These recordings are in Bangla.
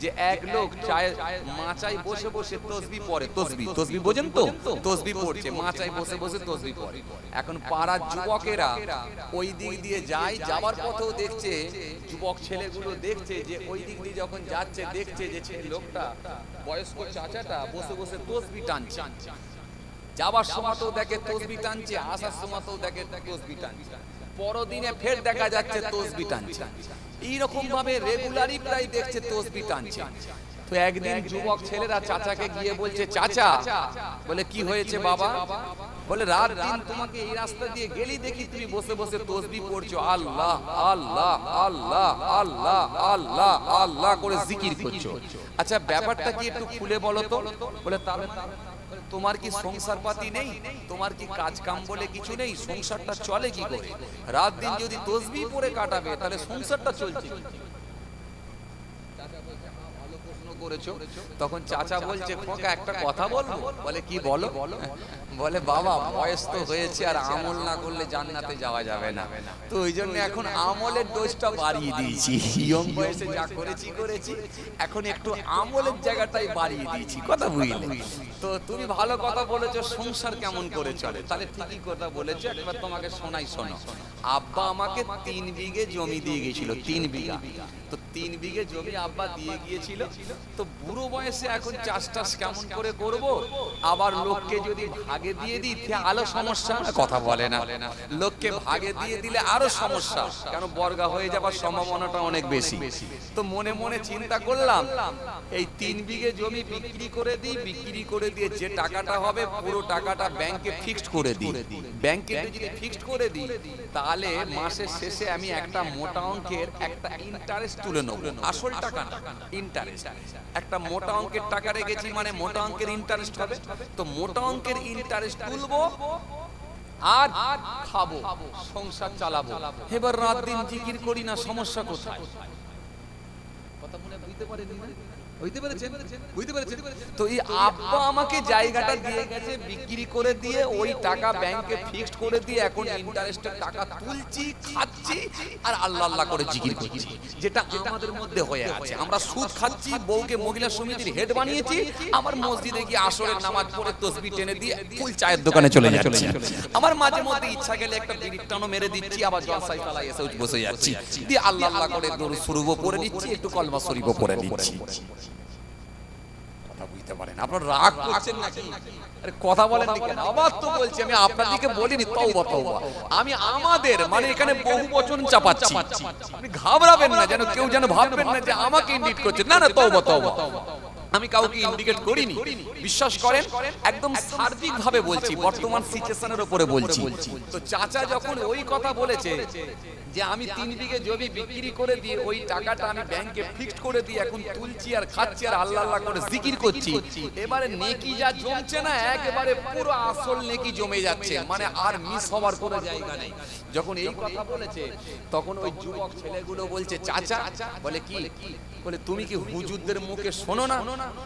যে এক লোক চায় মাচায় বসে বসে তসবি পড়ে। তসবি তসবি বোঝেন তো? তসবি পড়ছে মাচায় বসে বসে তসবি পড়ে। এখন পাড়ার যুবকেরা ওই দিক দিয়ে যায় যাওয়ার পথেও দেখছে যুবক ছেলেগুলো দেখছে যে ওই দিক দিয়ে যখন যাচ্ছে দেখছে যে ছে- লোকটা বয়স্ক চাচাটা বসে বসে তসবি টানছে। যাবার সময়তেও দেখে তসবি টানছে আসার সময়তেও দেখে তসবি টানছে। পরদিনে ফের দেখা যাচ্ছে তসবি টানছে। এইরকম ভাবে রেগুলারই প্রায় দেখছে তসবি টানছে। তো একদিন যুবক ছেলেরা চাচাকে গিয়ে বলছে, চাচা, বলে, কি হয়েছে বাবা? বলে, রাত দিন তোমাকে এই রাস্তা দিয়ে গেলি দেখি তুমি বসে বসে তসবি পড়ছো। আল্লাহ আল্লাহ আল্লাহ আল্লাহ আল্লাহ আল্লাহ করে জিকির করছ। আচ্ছা ব্যাপারটা কি একটু খুলে বলো তো? বলে তাহলে তোমার কি সংসার পাতি নেই? তোমার কি কাজ কাম বলে কিছু নেই? সংসারটা চলে কি করে? রাত দিন যদি তসবি পরে কাটাবে তাহলে সংসারটা চলছে কি? চাচা বলছে, "হ্যাঁ, ভালো প্রশ্ন করেছ? তখন চাচা বলছে খোকা একটা কথা বলব? বলে কি বলো বলে? বাবা বয়স তো হয়েছে আর আমল না করলে জান্নাতে যাওয়া যাবে না। তো ওই জন্য এখন আমলের ডোজটা বাড়িয়ে দিয়েছি। ইয়ং বয়সে যা করেছি করেছি এখন একটু আমলের জায়গাটাই বাড়িয়ে দিয়েছি। কথা বুঝলে? তো তুমি ভালো কথা বলেছ সংসার কেমন করে চলে তাহলে ঠিকই কথা বলেছ একবার তোমাকে শোনাই শোনো। আব্বা আমাকে তিন বিঘে জমি দিয়ে গেছিল তিন বিঘা তো তিন বিঘে জমি আব্বা দিয়ে গিয়েছিল তো বুড়ো বয়সে এখন চাষ টাস কেমন করে করব? আবার লোককে যদি ভাগে দিয়ে দিই আলো সমস্যা? কথা বলে না। লোককে ভাগে দিয়ে দিলে আরও সমস্যা। কেন বর্গা হয়ে যাবার সম্ভাবনাটা অনেক বেশি। তো মনে মনে চিন্তা করলাম, এই তিন বিঘে জমি বিক্রি করে দিই, বিক্রি করে দিয়ে যে টাকাটা হবে, পুরো টাকাটা ব্যাংকে ফিক্সড করে দিই। ব্যাংকে যদি ফিক্সড করে দিই, তাহলে মাসের শেষে আমি একটা মোটা অঙ্কের একটা ইন্টারেস্ট তুলে নেব। আসল টাকা ইন্টারেস্ট একটা মোটা অঙ্কের টাকা রেখেছি মানে মোটা অঙ্কের ইন্টারেস্ট হবে। তো মোটা অঙ্কের ইন্টারেস্ট তুলবো আর খাব। সংসার চালাবো। এবার রাত দিন জিকির করি না সমস্যা কোথায়? কথা মনে বুঝতে পারেন বুঝতে পেরেছেন বুঝতে পেরেছেন তো এই আব্বা আমাকে জায়গাটা দিয়ে গেছে বিক্রি করে দিয়ে ওই টাকা ব্যাংকে ফিক্সড করে দিয়ে এখন ইন্টারেস্টের টাকা তুলছি খাচ্ছি আর আল্লাহ আল্লাহ করে জিকির করছি। যেটা আমাদের মধ্যে হয়ে আছে। আমরা সুদ খাচ্ছি বউকে মহিলা সমিতির হেড বানিয়েছি আমার মসজিদে গিয়ে আসরের নামাজ পড়ে তসবি টেনে দিয়ে ফুল চায়ের দোকানে চলে যাচ্ছি। আমার মাঝে মধ্যে ইচ্ছা গেলে একটা বিড়ির টানো মেরে দিচ্ছি আবার জলসাই তালা এসে বসে যাচ্ছি দিয়ে আল্লাহ আল্লাহ করে দরুদ শরীফও পড়ে নিচ্ছি একটু কলমা শরীফও পড়ে নিচ্ছি বুঝতে পারেন আপনার রাগ করছেন নাকি? আরে কথা বলেন কেন আবার তো বলছি আমি আপনাদেরকে বলিনি তওবা তওবা। আমি আমাদের মানে এখানে বহু বচন চাপাচ্ছি। আপনি ঘাবড়াবেন না যেন কেউ যেন ভাববেন না যে আমাকে ইন্ডিট করছে। না না তওবা তওবা। আমি কাউকে ইন্ডিকেট করিনি। বিশ্বাস করেন একদম সার্বিক ভাবে বলছি বর্তমান সিচুয়েশনের উপরে বলছি। তো চাচা যখন ওই কথা বলেছে যে আমি তিন বিঘে জমি বিক্রি করে দিয়ে ওই টাকাটা আমি ব্যাংকে ফিক্সড করে দিয়ে এখন তুলছি আর খাচ্ছি আর আল্লাহ আল্লাহ করে জিকির করছি এবারে নেকি যা জমছে না একেবারে পুরো আসল নেকি জমে যাচ্ছে। মানে আর মিস হওয়ার কোনো জায়গা নেই। যখন এই কথা বলেছে তখন ওই যুবক ছেলেগুলো বলছে চাচা বলে কি? বলে তুমি কি হুজুরদের মুখে শোনো না?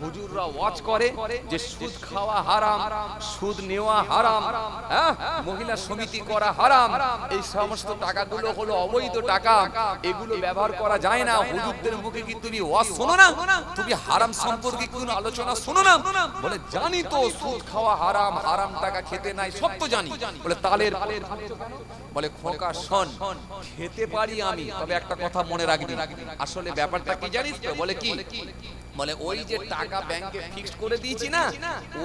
হুজুররা করে যে সুদ খাওয়া হারাম সুদ নেওয়া হারাম হ্যাঁ? মহিলা সমিতি করা হারাম এই সমস্ত টাকাগুলো হলো অবৈধ টাকা। এগুলো ব্যবহার করা যায় না। হুজুরদের মুখে কি তুমি ওয়াজ শোনো না? তুমি হারাম সম্পর্কে কোনো আলোচনা শোনো না? বলে জানি তো সুদ খাওয়া হারাম হারাম টাকা খেতে নাই সব তো জানি। বলে তালের বলে খোকা শোন খেতে পারি আমি। তবে একটা কথা মনে রাখবি আসলে ব্যাপারটা কি জানিস তো বলে কি? বলে ওই যে টাকা ব্যাংকে ফিক্সড করে দিয়েছি না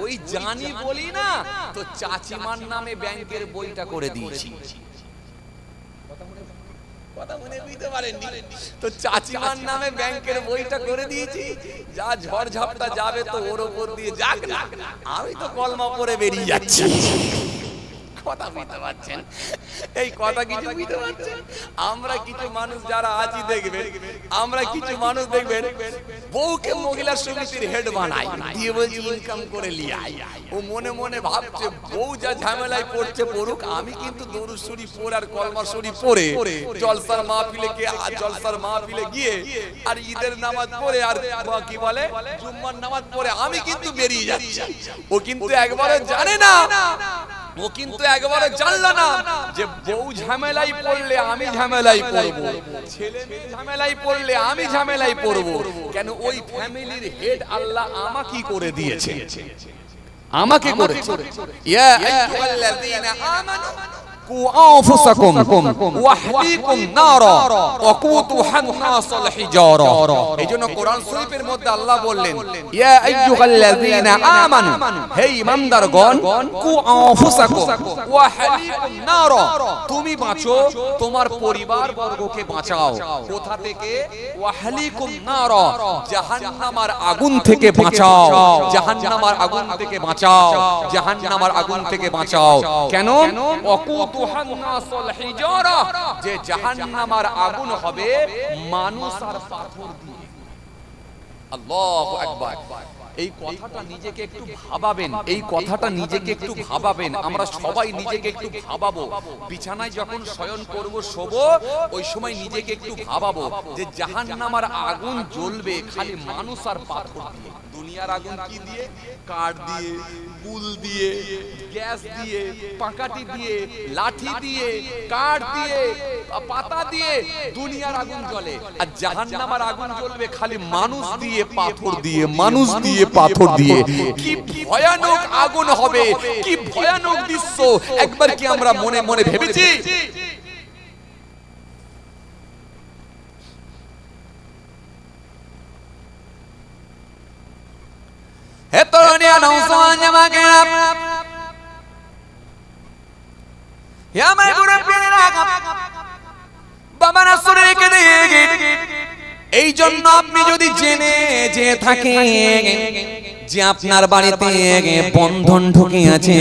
ওই জানি বলি না তো চাচিমার নামে ব্যাংকের বইটা করে দিয়েছি। কথা মনে বুঝতে পারেননি। তো চাচিমার নামে ব্যাংকের বইটা করে দিয়েছি যা ঝড় ঝাপটা যাবে তো ওর ওপর দিয়ে যাক না আমি তো কলমা পরে বেরিয়ে যাচ্ছি। কথা বুঝতে পারছেন? এই কথা কিছু বুঝতে পারছেন? আমরা কিছু মানুষ যারা আছি দেখবেন আমরা কিছু মানুষ দেখবেন বউকে মহিলা সমিতির হেড বানাই দিয়ে বলছি ইনকাম করে লিয়াই ও মনে মনে ভাবছে বউ যা ঝামেলায় পড়ছে পড়ুক আমি কিন্তু দরুদ শরীফ পড়ে আর কলমা শরীফ পড়ে জলসার মাহফিলে কে জলসার মাহফিলে গিয়ে আর ঈদের নামাজ পড়ে আর কি বলে? জুম্মার নামাজ পড়ে আমি কিন্তু বেরিয়ে যাচ্ছি। ও কিন্তু একবারও জানে না ও কিন্তু একবারে জানলো না যে বউ ঝামেলাই পড়লে আমি ঝামেলাই পড়ব। ছেলে মেয়ে ঝামেলাই পড়লে আমি ঝামেলাই পড়ব। কেন ওই ফ্যামিলির হেড আল্লাহ আমাকে করে দিয়েছে? আমাকে করে ইয়া আমানু। এইজন্য কোরআন শরীফের মধ্যে আল্লাহ বললেন ইয়া আইয়ুহাল্লাযীনা আমানু হে ঈমানদারগণ কু আনফুসাকুম ওয়াহলিকুম নার তুমি বাঁচো তোমার পরিবার বর্গকে বাঁচাও। কোথা থেকে? ওয়াহলিকুম নার জাহান্নামের আগুন থেকে বাঁচাও। জাহান্নামের আগুন থেকে বাঁচাও। জাহান্নামের আগুন থেকে বাঁচাও। কেন? অকুতু যে জাহান্নামার আগুন হবে মানুষ আর পাথর দিয়ে। এই কথাটা নিজেকে একটু ভাবাবেন, এই কথাটা নিজেকে একটু ভাবাবেন। আমরা সবাই নিজেকে একটু ভাবাবো। বিছানায় যখন শয়ন করব, শোবো, ওই সময় নিজেকে একটু ভাবাবো যে জাহান্নামার আগুন জ্বলবে, খালি মানুষ আর পাথর দিয়ে। দুনিয়ার আগুন কি দিয়ে? কাঠ দিয়ে বুল দিয়ে, গ্যাস দিয়ে, পাকাটি দিয়ে, লাঠি দিয়ে, কাঠ দিয়ে, পাতা দিয়ে দুনিয়ার আগুন জ্বলে। আর জাহান্নামার আগুন জ্বলবে খালি মানুষ দিয়ে, পাথর দিয়ে, মানুষ দিয়ে, পাথর দিয়ে। কি ভয়ানক আগুন হবে, কি ভয়ানক দৃশ্য, একবার কি আমরা মনে মনে ভেবেছি? হে তরুণিয়া নৌসমান জামাকেরা হে আমার মুরব্বিরা বাবা নাসরে রেখে দিয়ে এই জন্য আপনি যদি জেনে যে থাকে যে আপনার বাড়িতে বন্ধন ঢুকে আছে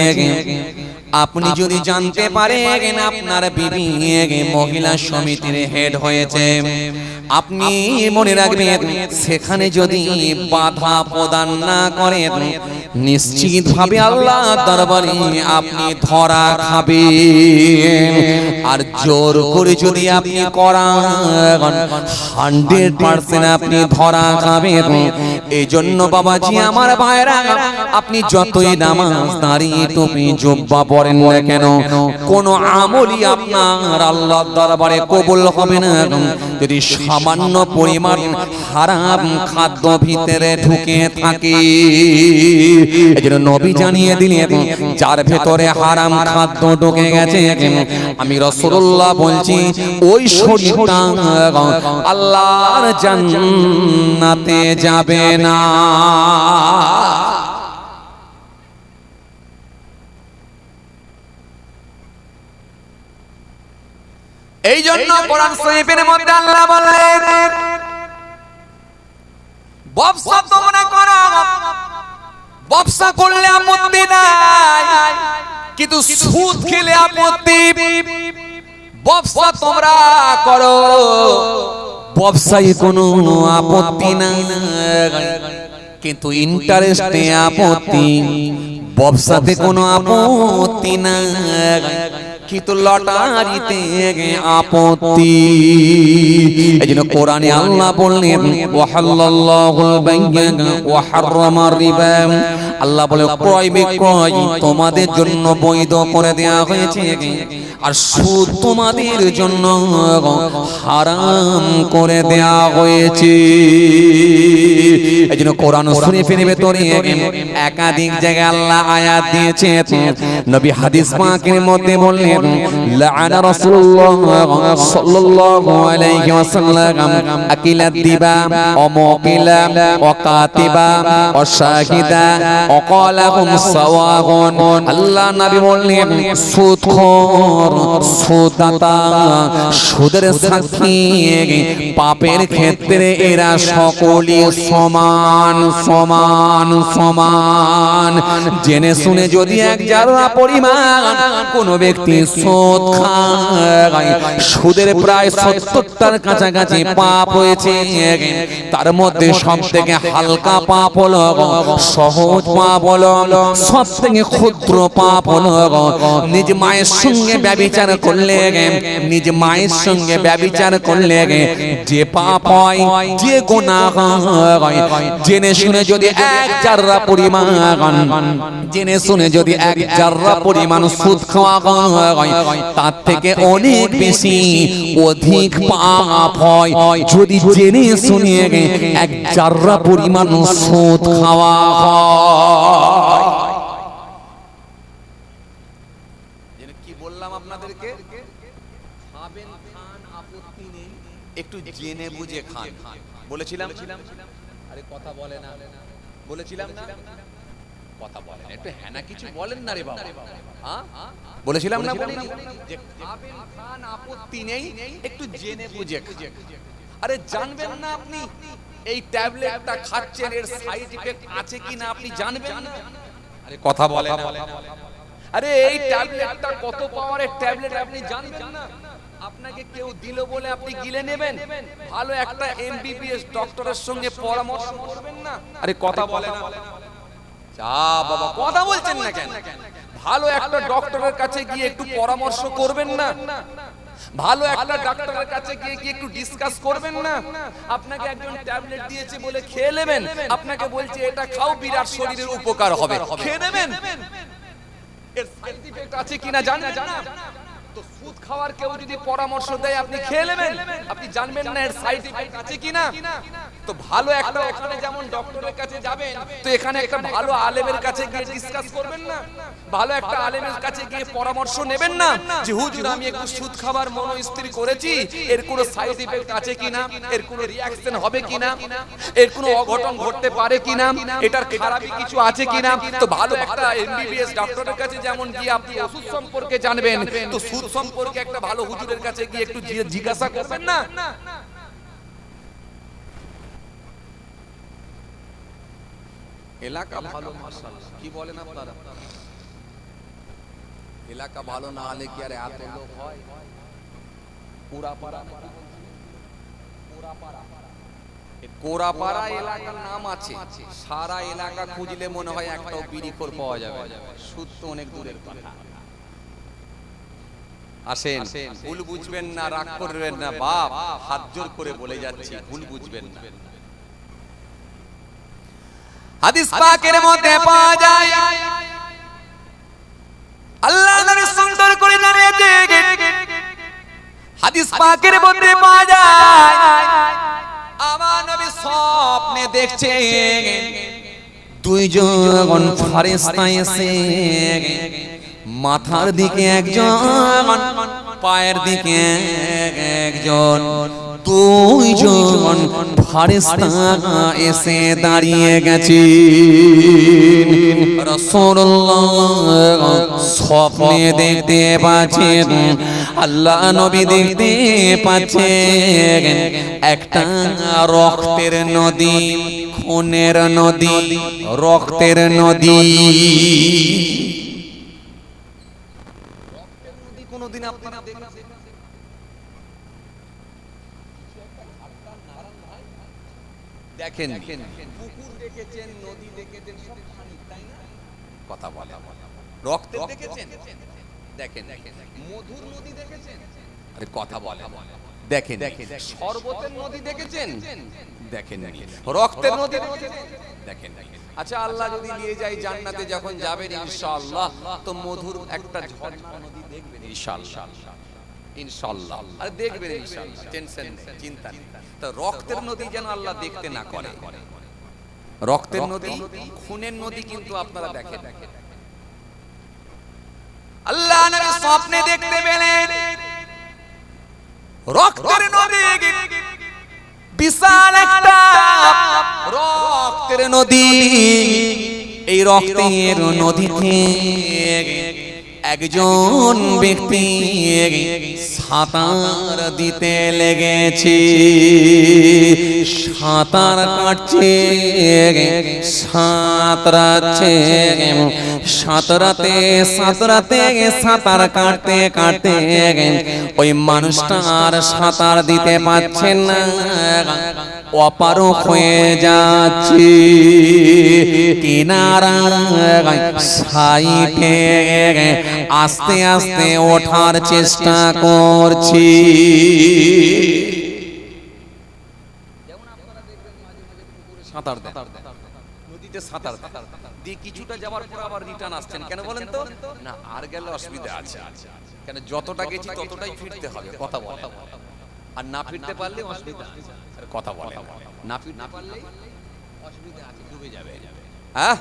আপনি যদি জানতে পারেন আপনার বিবি মহিলা সমিতির হেড হয়েছে। আপনি মনে রাখবেন সেখানে যদি বাধা প্রদান না করেন নিশ্চিত ভাবে আল্লাহ দরবারে আপনি ধরা খাবেন। আর জোর করে যদি আপনি করান হান্ড্রেড পার্সেন্ট আপনি ধরা খাবেন। এই জন্য বাবাজি আমার ভাইরা আপনি যতই নামাজ দাঁড়িয়ে টুপি জব্বা পড়েন না কেন? কোন? আমলই আপনার আল্লাহ দরবারে কবুল হবে না। যদি সামান্য পরিমাণ হারাম খাদ্য ভিতরে ঢুকে থাকে। এই জন্য নবী জানিয়ে দিলেন যার ভেতরে হারাম খাদ্য ঢুকে গেছে। আমি রসুল্লাহ বলছি ওই শরীরটা আল্লাহর জান্নাতে যাবে না। এই জন্য কোরআন শরীফের মধ্যে আল্লাহ বললেন ব্যবসা তোমরা করো। ব্যবসা করলে আপত্তি নাই কিন্তু সুদ খেলে আপত্তি। ব্যবসা তোমরা করো। ব্যবসায় কোনো আপত্তি নাই কিন্তু ইন্টারেস্টে আপত্তি। ব্যবসাতে কোনো আপত্তি নাই। কিন্তু লটারিতে আপত্তি? এই জন্য কোরআনে আল্লাহ বললেন ওয়াহাল্লাল্লাহুল বাইয়্যা ওয়া হাররামা রিবা। আল্লাহ বলে ক্রয় বিক্রয় তোমাদের জন্য বৈধ করে দেয়া হয়েছে। আর সুদ তোমাদের জন্য হারাম করে দেয়া হয়েছে। এই জন্য কোরআন শরীফের ভেতরে একাধিক জায়গায় আল্লাহ আয়াত দিয়েছে নবী হাদিস পাকের মধ্যে বললেন লাআনা রাসূলুল্লাহ সাল্লাল্লাহু আলাইহি ওয়াসাল্লাম আকিলাদ দিবা ওয়া মুকিলা ওয়া ক্বালাহুম সাওয়াগুন। আল্লাহ নবী বললেন সুদখোর সুদাতা, সুদের সাক্ষী পাপের ক্ষেত্রে এরা সকলই সমান সমান সমান। জেনে শুনে যদি এক যারা পরিমাণ কোন ব্যক্তি সুদ খায়, সুদের প্রায় সত্তরটার কাছাকাছি পাপ হয়েছে, তার মধ্যে সব থেকে হালকা পাপ হল সহজ সব থেকে ক্ষুদ্র পাপ হলো নিজ মায়ের সঙ্গে করলে নিজ মায়ের সঙ্গে করলে যে পাপ যে গোনা জেনে শুনে যদি এক পরিমাণ, জেনে শুনে যদি এক পরিমাণ সুদ খাওয়া তার থেকে অনেক বেশি অধিক পাপ হয়। যদি জেনে শুনে এক জাররা পরিমাণ সুদ খাওয়া হয়। কি বললাম আপনাদেরকে? খাবেন খান আপত্তি নেই। একটু জেনে বুঝে খান। বলেছিলাম? আরে কথা বলে না। বলেছিলাম না? কথা বলেন একটু হ্যাঁ না কিছু বলেন না রে বাবা। হ্যাঁ? বলেছিলাম না যে খাবেন খান আপত্তি নেই। একটু জেনে বুঝে খান। আরে জানবেন না আপনি? এই ট্যাবলেটটা খাচ্ছেন এর সাইড ইফেক্ট আছে কি না আপনি জানবেন না? আরে কথা বলে না আরে এই ট্যাবলেটটা কত পাওয়ারের ট্যাবলেট আপনি জানবেন না? আপনাকে কেউ দিল বলে আপনি গিলে নেবেন? ভালো একটা এমবিবিএস ডক্টরের সঙ্গে পরামর্শ করবেন না? আরে কথা বলে না যা বাবা কথা বলছেন না কেন? ভালো একটা ডক্টরের কাছে গিয়ে একটু পরামর্শ করবেন না? ভালো একটা ডাক্তারের কাছে গিয়ে কি একটু ডিসকাস করবেন না? আপনাকে একজন ট্যাবলেট দিয়েছে বলে খেয়ে নেবেন। আপনাকে বলছে, এটা খাও, বিরাট শরীরের উপকার হবে। খেয়ে নেবেন? এর সাইড ইফেক্ট আছে কিনা জানেন না? তো সুদ খাওয়ার কেউ যদি পরামর্শ দেয়, আপনি খেয়ে নেবেন। আপনি জানবেন না এর সাইড ইফেক্ট আছে কিনা। তো ভালো একটা ওখানে যেমন ডক্টরের কাছে যাবেন, তো এখানে একটা ভালো আলেমের কাছে গিয়ে ডিসকাস করবেন না। ভালো একটা আলেমের কাছে গিয়ে পরামর্শ নেবেন না যে আমি একটু সুদ খাবার মনস্থির করেছি, এর কোনো সাইড ইফেক্ট আছে কিনা? এর কোনো রিয়াকশন হবে কিনা? এর কোনো অঘটন ঘটতে পারে কিনা? এটার খারাপই কিছু আছে কিনা? তো ভালো একটা এমবিবিএস ডক্টরের কাছে যেমন গিয়ে আপনি ওষুধ সম্পর্কে জানবেন, তো সুদ সম্পর্কে একটা ভালো হুজুরের কাছে গিয়ে একটু জিজ্ঞাসা করবেন না? এলাকা ভালো, মাশাআল্লাহ। কি বলেন আপনারা? এলাকা ভালো না হলে কি আর এত লোক হয়? কোরাপাড়া এলাকার নাম আছে। সারা এলাকা খুঁজলে মনে হয় একটাও বিড়িখোর পাওয়া যাবে। সুদ অনেক দূরের কথা। আসেন। ভুল বুঝবেন না রাগ করবেন না বাপ হাত জোর করে বলে যাচ্ছি। ভুল বুঝবেন না। হাদিস পাকের মধ্যে পাওয়া যায়। আল্লাহ নবী সুন্দর করে জানিয়েছে। হাদিস পাকের মধ্যে পাওয়া যায়। আমার নবী স্বপ্নে দেখছে। দুইজন ফারেস্তা এসে। মাথার দিকে একজন পায়ের দিকে একজন। দুইজন ফারেস্তা এসে দাঁড়িয়ে গেছে স্বপ্নে দেখতে পাচ্ছেন আল্লাহ নবী দেখতে পাচ্ছেন। একটা রক্তের নদী খুনের নদী রক্তের নদী রক্তের নদী কোনোদিন আপনারা দেখেছেন দেখেন পুকুর দেখেছেন নদী দেখেছেন সব পানি তাই না? কথা বলা। রক্তের দেখেছেন? দেখেন মধুর নদী দেখেছেন? আরে কথা বলে। দেখেন শরবতের নদী দেখেছেন? দেখেন। রক্তের নদী দেখেন আচ্ছা আল্লাহ যদি নিয়ে যায় জান্নাতে যখন যাবেন ইনশাআল্লাহ তো মধুর একটা ঝর্ণা নদী দেখবেন ইনশাআল্লাহ। ইনশাআল্লাহ। আর দেখবেন ইনশাআল্লাহ টেনশন নেই চিন্তা নেই। তো রক্তের নদী যেন আল্লাহ দেখতে না করে রক্তের নদী খুনের নদী কিন্তু আপনারা দেখেন। আল্লাহ স্বপ্নে দেখতে পেলেন। রক্তের নদী বিশাল একটা রক্তের নদী। এই রক্তের নদীতে একজন ব্যক্তি সাঁতার দিতে লেগেছে। সাঁতার কাটছে সাঁতরাচ্ছে সাঁতরাতে সাঁতরাতে সাঁতার কাটতে কাটতে ওই মানুষটা আর সাঁতার দিতে পারছে না। অপারক হয়ে যাচ্ছি। কিনারা সাইটে আস্তে আস্তে ওঠার চেষ্টা করছি। কেন আর গেলে অসুবিধা আছে। কেন যতটা গেছি ততটাই ফিরতে হবে, কথা বলে আর না ফিরতে পারলে অসুবিধা আছে। আর কথা বলে না। ফিরতে পারলে অসুবিধা আছে ডুবে যাবে। হ্যাঁ?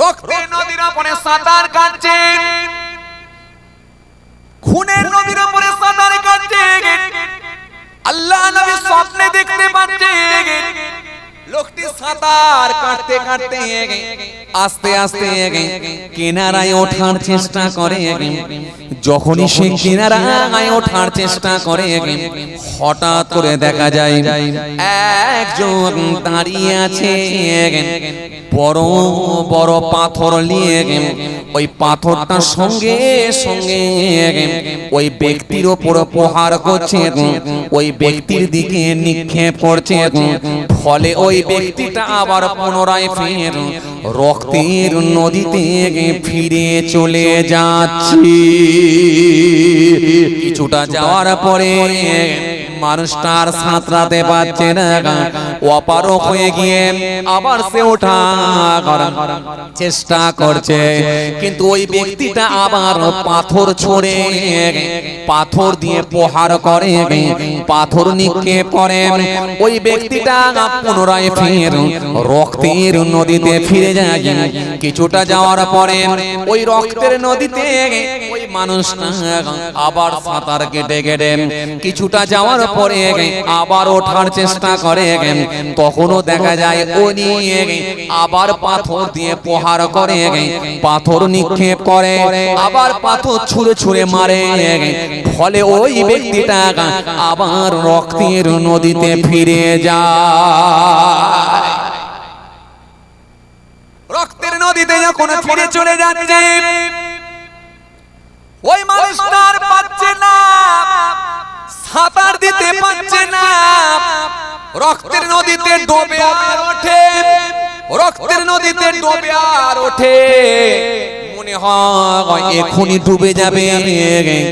রক্তের নদীর উপরে সাঁতার খুনের নদীর উপরে সাঁতার কাটছে। আল্লাহ নবী স্বপ্নে দেখতে পাচ্ছে। লোকটি সাঁতার কাটতে কাটতে আস্তে আস্তে কিনারায় ওঠার চেষ্টা করে। যখনই সে কিনারায় ওঠার চেষ্টা করে হঠাৎ করে দেখা যায় একজন দাঁড়িয়ে আছে। বড় বড় পাথর নিয়ে ওই পাথরটা সঙ্গে সঙ্গে ওই ব্যক্তির ওপর প্রহার করছে ওই ব্যক্তির দিকে নিক্ষেপ করছে ফলে ওই ব্যক্তিটা আবার পুনরায় ফের রক্তের নদীতে ফিরে চলে যাচ্ছি। কিছুটা যাওয়ার পরে মানুষটা আর সাঁতরাতে পারছে না। অপারক হয়ে গিয়ে আবার সে ওঠা চেষ্টা করছে, কিন্তু ওই ব্যক্তিটা আবার পাথর ছড়ে পাথর দিয়ে প্রহার করে। পাথর নিক্ষেপ করে। ওই ব্যক্তিটা পুনরায় ফের রক্তের নদীতে ফিরে যায়। কিছুটা যাওয়ার পরে ওই রক্তের নদীতে ওই মানুষটা আবার সাঁতার কেটে কেটে কিছুটা যাওয়ার পরে আবার ওঠার চেষ্টা করে তখনও দেখা যায় উনি আবার পাথর দিয়ে প্রহার করে পাথর নিক্ষেপ করে। আবার পাথর ছুঁড়ে ছুঁড়ে মারে ফলে ওই ব্যক্তিটা আবার রক্তের নদীতে ফিরে যায়। রক্তের নদীতে যখন ফিরে চলে যাচ্ছে ওই পাচ্ছে না। দিতে পারছে না। রক্তের নদীতে ডোবে আর ওঠে। রক্তের নদীতে ডোবে আর ওঠে। মনে হয় এখনই ডুবে যাবে,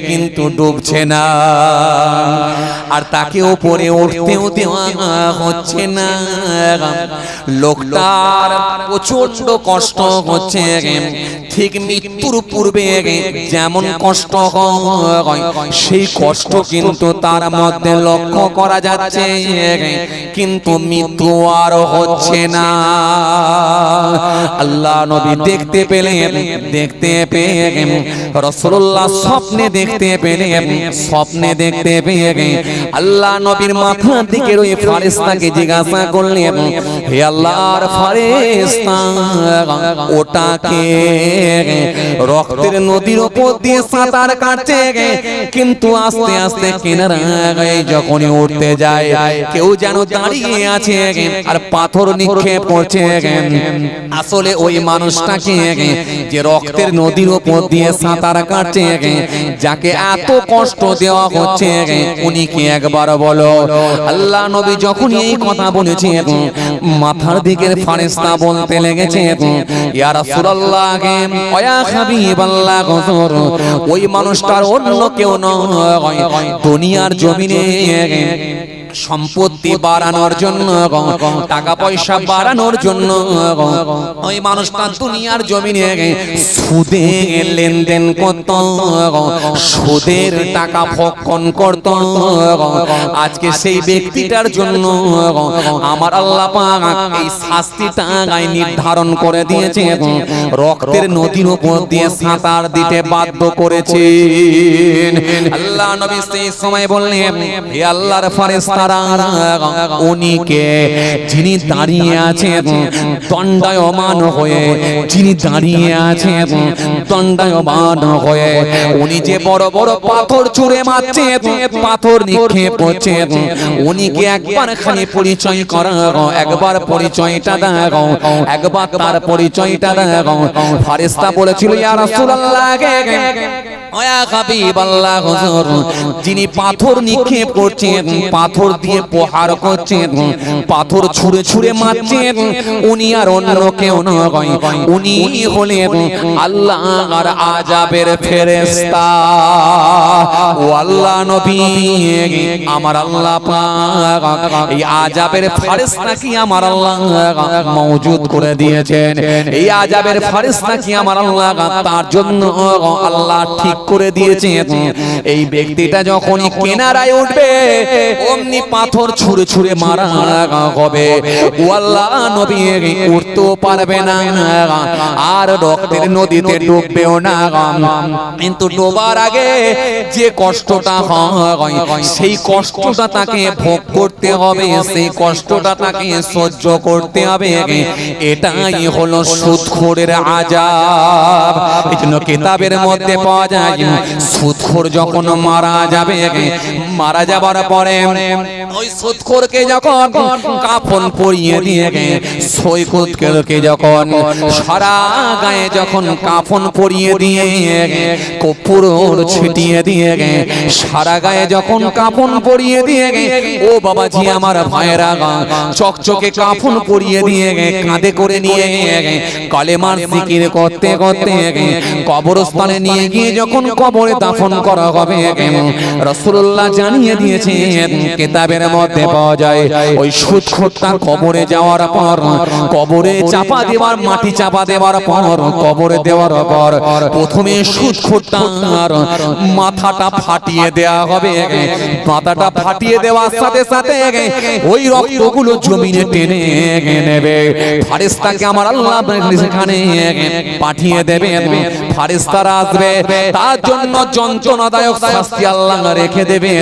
কিন্তু ডুবছে না। আর তাকে ওপরে উঠতেও দেওয়া হচ্ছে না। লোকটার প্রচণ্ড কষ্ট হচ্ছে। ঠিক মৃত্যুর পূর্বে যেমন কষ্ট হয়, সেই কষ্ট কিন্তু তার মধ্যে লক্ষ্য করা যাচ্ছে। কিন্তু মৃত্যু আর হচ্ছে না। আল্লাহ নবী দেখতে পেলেন দেখতে পেয়ে রসুল্লাহ স্বপ্নে দেখতে পেলে স্বপ্নে দেখতে পেয়ে আল্লাহ নবীর মাথার দিকে ওই ফারেস্তাকে জিজ্ঞাসা করলেন, হে আল্লাহর ফারেস্তা ওটাকে রক্তের নদীর উপর দিয়ে সাঁতার কাটছে কিন্তু আস্তে আস্তে কিনারায় যখনই উঠতে যায়, কেউ যেন দাঁড়িয়ে আছে আর পাথর নিক্ষেপ করছে আসলে ওই মানুষটাকে যে রক্তের নদীর উপর দিয়ে সাঁতার কাটছে যাকে এত কষ্ট দেওয়া হচ্ছে উনি কি একবার বলো? আল্লাহ নবী যখন এই কথা বলেছে মাথার দিকের ফারেস্তা বলতে লেগেছে ওই মানুষটার অন্য কেউ নয়, দুনিয়ার জমিনে সম্পত্তি বাড়ানোর জন্য টাকা পয়সা বাড়ানোর জন্য ওই মানুষটা দুনিয়ার জমিনে সুদে লেনদেন করত সুদের টাকা করত আজকে সেই ব্যক্তিটার জন্য আমার আল্লাহ এই শাস্তিটা নির্ধারণ করে দিয়েছে রক্তের নদীর উপর দিয়ে সাঁতার দিতে বাধ্য করেছে আল্লাহ নবী সেই সময় বললেন আল্লাহর ফারেস্তারা উনিকে যিনি দাঁড়িয়ে আছেন দণ্ডায়মান হয়ে, যিনি দাঁড়িয়ে আছেন দণ্ডায়মান হয়ে, উনি যে বড় বড় পাথর ছুঁড়ে মারছে, পাথর নিক্ষেপ উনিকে একবার খালি পরিচয় করা একবার পরিচয়টা দাও একবার তার পরিচয়টা দাও ফারেস্তা বলেছিল, ইয়া রাসূলুল্লাহ যিনি পাথর নিক্ষেপ করছেন, পাথর দিয়ে প্রহার করছেন, পাথর ছুঁড়ে ছুঁড়ে মারছেন, উনি আর অন্য কেউ নয়, উনি হলেন আল্লাহর আজাবের ফেরেশতা। ও আল্লাহ নবী, আমার আল্লাহ এই আজাবের ফেরেশতা কি আমার আল্লাহ মওজুদ করে দিয়েছেন? এই আজাবের ফেরেশতা কি আমার আল্লাহ তার জন্য আল্লাহ ঠিক করে দিয়েছেন এই ব্যক্তিটা যখনই কেনারায় উঠবে অমনি পাথর ছুঁড়ে ছুঁড়ে মারা হবে। ও আল্লাহ নবী উঠতেও পারবে না। আর রক্তের নদীতে ডুববেও না। কিন্তু ডোবার আগে যে কষ্টটা হয় সেই কষ্টটা তাকে ভোগ করতে হবে সেই কষ্টটা তাকে সহ্য করতে হবে। এটাই হলো সুদখোরের আজাব এই জন্য কিতাবের মধ্যে পাওয়া যায় সুদখোর যখন মারা যাবে, মারা যাবার পরে ওই সুদখোরকে যখন কাফন পরিয়ে দিয়ে সৈকতকে যখন সারা গায়ে যখন কাফন পরিয়ে দিয়ে কপুর ছিটিয়ে দিয়ে সারা গায়ে যখন কাফন পরিয়ে দিয়ে ও বাবাজি, আমার ভাইয়েরা, চকচকে কাফন পরিয়ে দিয়ে কাঁধে করে নিয়ে কলেমার জিকির করতে করতে কবরস্থানে নিয়ে গিয়ে যখন কবরে দাফন করা হবে রসুল্লাহ জানিয়ে দিয়েছেন কেতাবের মধ্যে পাওয়া যায় ওই সুদখোরটা কবরে যাওয়ার পর কবরে চাপা দেওয়ার মাটি চাপা দেওয়ার পর কবরে দেওয়ার পর প্রথমে সুদখোরটার মাথাটা ফাটিয়ে দেওয়া হবে মাথাটা ফাটিয়ে দেওয়ার সাথে সাথে ওই রক্তগুলো জমিনে টেনে নেবে। ফারেস্তাকে আমার আল্লাহ সেখানে পাঠিয়ে দেবে ফারেস্তারা আসবে। তার জন্য যন্ত্রণাদায়ক শাস্তি আল্লাহ রেখে দেবে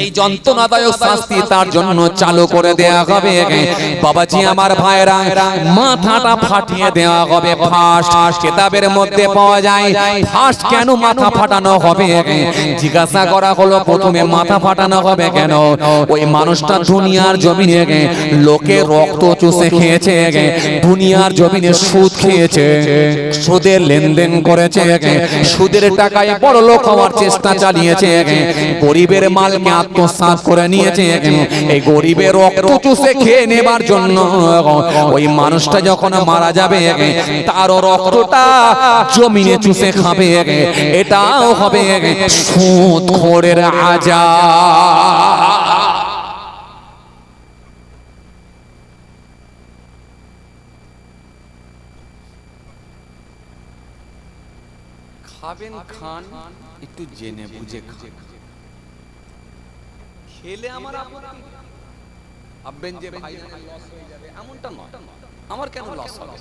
এই যন্ত্রণাদায়ক শাস্তি তার জন্য চালু করে দেয়া হবে। বাবাজি আমার ভাইরা, মাথাটা ফাটিয়ে দেওয়া হবে ফাঁস। কেতাবের মধ্যে পাওয়া যায়, ফাঁস কেন মাথা ফাটানো হবে? জিজ্ঞাসা করা হলো, প্রথমে মাথা ফাটানো হবে কেন? ওই মানুষটা দুনিয়ার জমিনে লোকে রক্ত চুষে খেয়েছে, দুনিয়ার জমিনে সুদ খেয়েছে, সুদের লেনদেন করেছে, সুদের টাকায় বড় লোক হওয়ার চেষ্টা চালিয়েছে। গরিবের মালকে আত্মসাৎ করে নিয়েছে। এই গরিবের রক্ত খেয়ে নেবার জন্য ওই মানুষটা যখন মারা যাবে তারও রক্তটা জমিনে চুষে খাবে। এটাও হবে সুদ, খোরের আজা খাবেন খান একটু জেনে বুঝে খান। খেলে আমার ভাববেন যে ভাই লস হয়ে যাবে। এমনটা নয়। আমার কেন লস হবে?